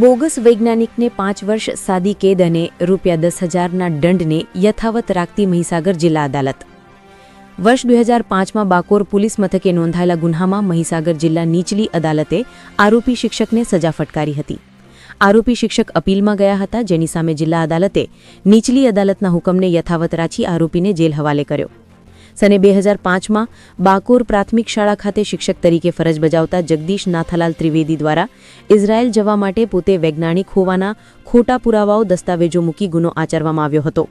Bogus વૈજ્ઞાનિકને પાંચ વર્ષ સાદી કેદ અને રૂપિયા દસ હજારના દંડને યથાવત રાખતી મહીસાગર જિલ્લા અદાલત. વર્ષ બે હજાર પાંચમાં બાકોર પોલીસ મથકે નોંધાયેલા ગુન્હામાં મહીસાગર જિલ્લા નીચલી અદાલતે આરોપી શિક્ષકને સજા ફટકારી હતી. આરોપી શિક્ષક અપીલમાં ગયા હતા, જેની સામે જિલ્લા અદાલતે નીચલી અદાલતના હુકમને યથાવત રાખી આરોપીને જેલ હવાલે કર્યો. સને બે હજાર પાંચમાં બાકોર પ્રાથમિક શાળા ખાતે શિક્ષક તરીકે ફરજ બજાવતા જગદીશ નાથાલાલ ત્રિવેદી દ્વારા ઇઝરાયેલ જવા માટે પોતે વૈજ્ઞાનિક હોવાના ખોટા પુરાવાઓ દસ્તાવેજો મૂકી ગુનો આચરવામાં આવ્યો હતો.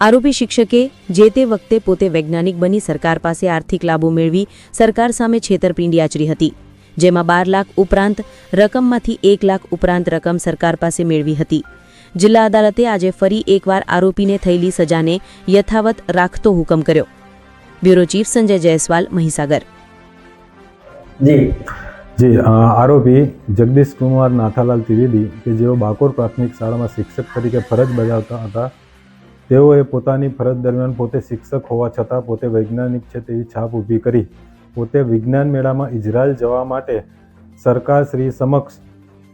આરોપી શિક્ષકે જે તે વખતે પોતે વૈજ્ઞાનિક બની સરકાર પાસે આર્થિક લાભો મેળવી સરકાર સામે છેતરપિંડી આચરી હતી, જેમાં બાર લાખ ઉપરાંત રકમમાંથી એક લાખ ઉપરાંત રકમ સરકાર પાસે મેળવી હતી. જિલ્લા અદાલતે આજે ફરી એકવાર આરોપીને થયેલી સજાને યથાવત રાખતો હુકમ કર્યો. Bureau chief Sanjay Jaiswal, Mahisagar. જી. જી આરોપી જગદીશ કુમાર નાથાલાલ ત્રિવેદી, કે જેઓ બાકોર પ્રાથમિક શાળામાં શિક્ષક તરીકે ફરજ બજાવતા હતા, તેઓએ પોતાની ફરજ દરમિયાન પોતે શિક્ષક હોવા છતાં પોતે વૈજ્ઞાનિક છે તેવી છાપ ઊભી કરી. પોતે વિજ્ઞાન મેળામાં ઇઝરાયલ જવા માટે સરકાર શ્રી સમક્ષ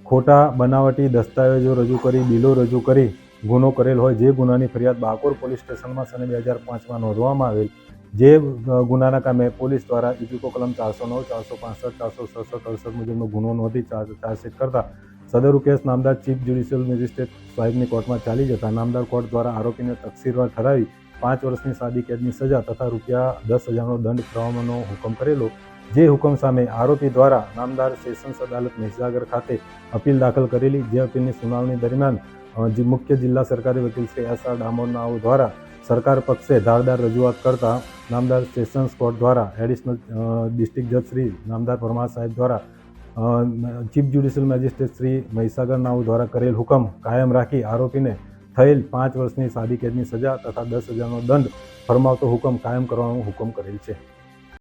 ખોટા બનાવટી દસ્તાવેજો રજૂ કરી, બિલો રજૂ કરી, ગુનો કરેલ હોય, જે ગુનાની ફરિયાદ બાકોર પોલીસ સ્ટેશનમાં સને બે હજાર પાંચમાં નોંધવામાં આવેલ જે ગુનાના કામે પોલીસ દ્વારા ઇજુકો કલમ ચારસો નવ, ચારસો પાસઠ, ચારસો સડસઠ, અડસઠ મુજબનો ગુનો નોંધી ચાર્જ ચાર્જશીટ કરતા સદરુ કેસ નામદાર ચીફ જ્યુડિશિયલ મેજિસ્ટ્રેટ સાહેબની કોર્ટમાં ચાલી જતા નામદાર કોર્ટ દ્વારા આરોપીને તકસીરવાર ઠરાવી પાંચ વર્ષની સાદી કેદની સજા તથા રૂપિયા દસ હજારનો દંડ ફરવાનો હુકમ કરેલો. જે હુકમ સામે આરોપી દ્વારા નામદાર સેશન્સ અદાલત મહીસાગર ખાતે અપીલ દાખલ કરેલી જે અપીલની સુનાવણી દરમિયાન મુખ્ય જિલ્લા સરકારી વકીલ શ્રી એસ આર ડામોરનાઓ દ્વારા સરકાર પક્ષે ધારદાર રજૂઆત કરતા નામદાર સેશન્સ કોર્ટ દ્વારા એડિશનલ ડિસ્ટ્રિક્ટ જજ શ્રી નામદાર પરમાર સાહેબ દ્વારા chief judicial magistrate Shri Mahisagar નાઉ દ્વારા કરેલ હુકમ કાયમ રાખી આરોપીને થયેલ પાંચ વર્ષની સાદી કેદની સજા તથા દસ હજારનો દંડ ફરમાવતો હુકમ કાયમ કરવાનો હુકમ કરેલ છે.